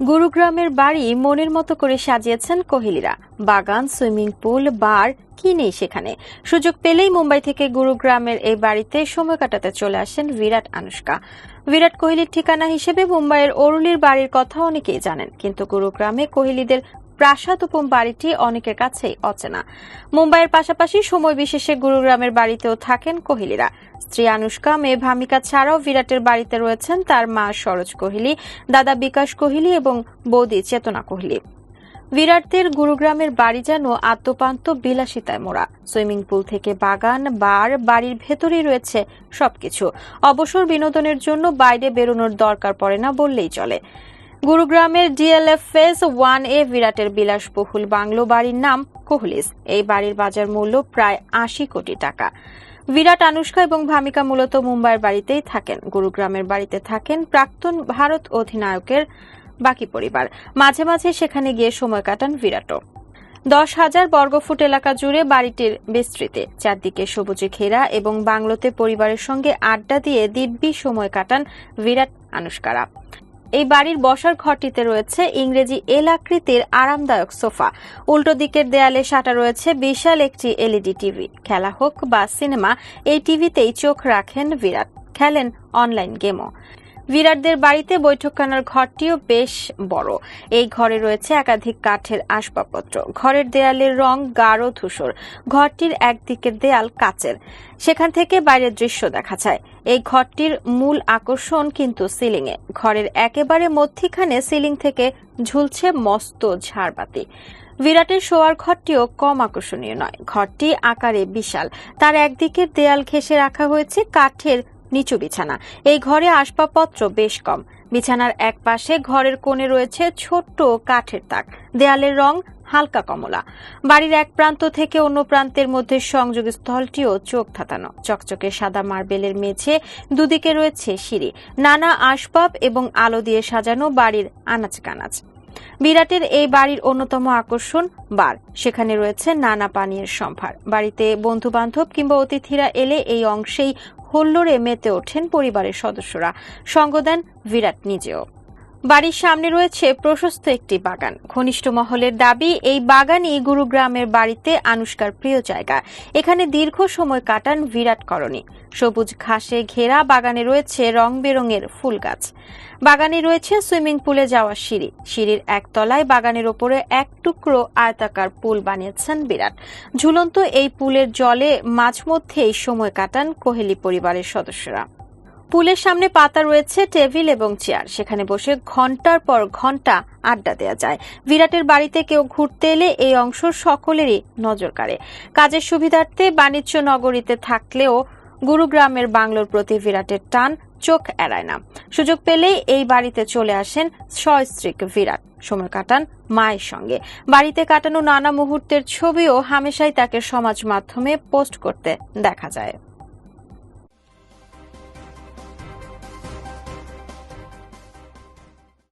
গুরুগ্রামের বাড়ি মনের মতো করে সাজিয়েছেন কোহলিরা। বাগান, সুইমিং পুল, বার, কি নেই সেখানে। সুযোগ পেলেই মুম্বাই থেকে গুরুগ্রামের এই বাড়িতে সময় কাটাতে চলে আসেন বিরাট আনুষ্কা। বিরাট কোহলির ঠিকানা হিসেবে মুম্বাইয়ের অরুলির বাড়ির কথা অনেকেই জানেন, কিন্তু গুরুগ্রামে কোহলিদের প্রাসাদ উপম বাড়িটি অনেকের কাছেই অচেনা। মুম্বাইয়ের পাশাপাশি সময় বিশেষে গুরুগ্রামের বাড়িতেও থাকেন কোহলিরা। স্ত্রী আনুষ্কা, মেয়ে ভামিকা ছাড়াও বিরাটের বাড়িতে রয়েছেন তার মা সরোজ কোহলি, দাদা বিকাশ কোহলি এবং বৌদি চেতনা কোহলি। বিরাটদের গুরুগ্রামের বাড়ি যেন আত্মপান্ত বিলাসিতায় মোড়া। সুইমিং পুল থেকে বাগান, বার, বাড়ির ভেতরেই রয়েছে সবকিছু। অবসর বিনোদনের জন্য বাইরে বেরোনোর দরকার পড়ে না বললেই চলে। গুরুগ্রামের ডিএলএফ ফেজ ওয়ান এ বিরাটের বিলাসবহুল বাংলো বাড়ির নাম কোহলিস। এই বাড়ির বাজার মূল্য প্রায় আশি কোটি টাকা। বিরাট, আনুষ্কা এবং ভামিকা মূলত মুম্বাইয়ের বাড়িতেই থাকেন। গুরুগ্রামের বাড়িতে থাকেন প্রাক্তন ভারত অধিনায়কের বাকি পরিবার। মাঝে মাঝে সেখানে গিয়ে সময় কাটান বিরাটও। দশ হাজার বর্গফুট এলাকা জুড়ে বাড়িটির বিস্তৃতি। চারদিকে সবুজে ঘেরা এবং বাংলোতে পরিবারের সঙ্গে আড্ডা দিয়ে দিব্যি সময় কাটান বিরাট, আনুষ্কারা। এই বাড়ির বসার ঘরটিতে রয়েছে ইংরেজি এল আকৃতির আরামদায়ক সোফা। উল্টো দিকের দেয়ালে সাটা রয়েছে বিশাল একটি এলইডি টিভি। খেলা হোক বা সিনেমা, এই টিভিতেই চোখ রাখেন বিরাট। খেলেন অনলাইন গেমও। বিরাটদের বাড়িতে বৈঠকখানার ঘরটিও বেশ বড়। এই ঘরে রয়েছে একাধিক কাঠের আসবাবপত্র। ঘরের দেয়ালের রং গাঢ় ধূসর। ঘরটির একদিকের দেয়াল কাচের। সেখান থেকে বাইরের দৃশ্য দেখা যায়। এই ঘরটির মূল আকর্ষণ কিন্তু সিলিংয়ে। ঘরের একেবারে মধ্যিখানে সিলিং থেকে ঝুলছে মস্ত ঝাড়বাতি। বিরাটের শোয়ার ঘরটিও কম আকর্ষণীয় নয়। ঘরটি আকারে বিশাল। তার একদিকের দেয়াল ঘেঁষে রাখা হয়েছে কাঠের নিচু বিছানা। এই ঘরে আসবাবপত্র বেশ কম। বিছানার এক পাশে ঘরের কোণে রয়েছে ছোট্ট কাঠের তাক। দেয়ালের রং হালকা কমলা। বাড়ির এক প্রান্ত থেকে অন্য প্রান্তের মধ্যে সংযোগ স্থলটিও চোখ ধাঁধানো। চকচকে সাদা মার্বেলের মেঝে দুদিকে রয়েছে সিঁড়ি। নানা আসবাব এবং আলো দিয়ে সাজানো বাড়ির আনাচ কানাচ বিরাটের এই বাড়ির অন্যতম আকর্ষণ বার। সেখানে রয়েছে নানা পানীয়ের সম্ভার। বাড়িতে বন্ধু বান্ধব কিংবা অতিথিরা এলে এই অংশেই হুল্লোড়ে মেতে ওঠেন পরিবারের সদস্যরা। সঙ্গ দেন বিরাট নিজেও। বাড়ির সামনে রয়েছে প্রশস্ত একটি বাগান। ঘনিষ্ঠ মহলের দাবি, এই বাগানই গুরুগ্রামের বাড়িতে আনুষ্কার প্রিয় জায়গা। এখানে দীর্ঘ সময় কাটান বিরাট করণী। সবুজ ঘাসে ঘেরা বাগানে রয়েছে রং বেরঙের ফুল গাছ। বাগানে রয়েছে সুইমিং পুলে যাওয়ার সিঁড়ি। সিঁড়ির একতলায় বাগানের ওপরে এক টুকরো আয়তাকার পুল বানিয়েছেন বিরাট। ঝুলন্ত এই পুলের জলে মাঝমধ্যেই সময় কাটান কোহেলি পরিবারের সদস্যরা। পুলের সামনে পাতা রয়েছে, টেবিল এবং চেয়ার। সেখানে বসে ঘণ্টার পর ঘণ্টা আড্ডা দেওয়া যায়। বিরাটের বাড়িতে কেউ ঘুরতে এলে এই অংশ সকলেরই নজর কাড়ে। কাজের সুবিধার্থে বাণিজ্য নগরীতে থাকলেও গুরুগ্রামের বাংলোর প্রতি বিরাটের টান চোখ এড়ায় না। সুযোগ পেলেই এই বাড়িতে চলে আসেন সস্ত্রীক বিরাট। সময় কাটান মায়ের সঙ্গে। বাড়িতে কাটানো নানা মুহূর্তের ছবিও হামেশাই তাকে সমাজ মাধ্যমে পোস্ট করতে দেখা যায়।